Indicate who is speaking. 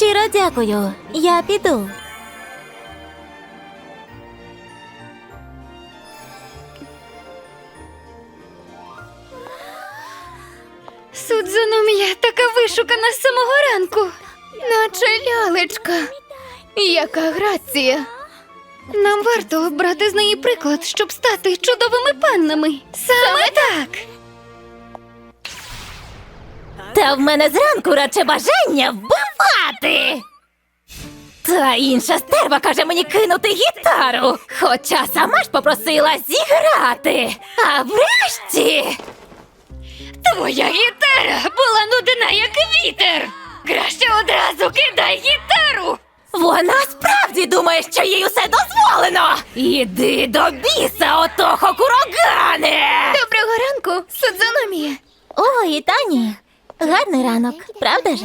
Speaker 1: Щиро дякую. Я піду.
Speaker 2: Судзономія така вишукана з самого ранку, наче лялечка. Яка грація. Нам варто брати з неї приклад, щоб стати чудовими паннами. Саме так.
Speaker 1: Та в мене зранку радше бажання вбивати. Та інша стерва каже мені кинути гітару, хоча сама ж попросила зіграти. А врешті.
Speaker 2: Твоя гітара була нудна, як вітер. Краще одразу кидай гітару.
Speaker 1: Вона справді думає, що їй усе дозволено. Іди до біса, отого курогане!
Speaker 2: Доброго ранку, Судзономія.
Speaker 1: Ой, Тані, гарний ранок, правда ж?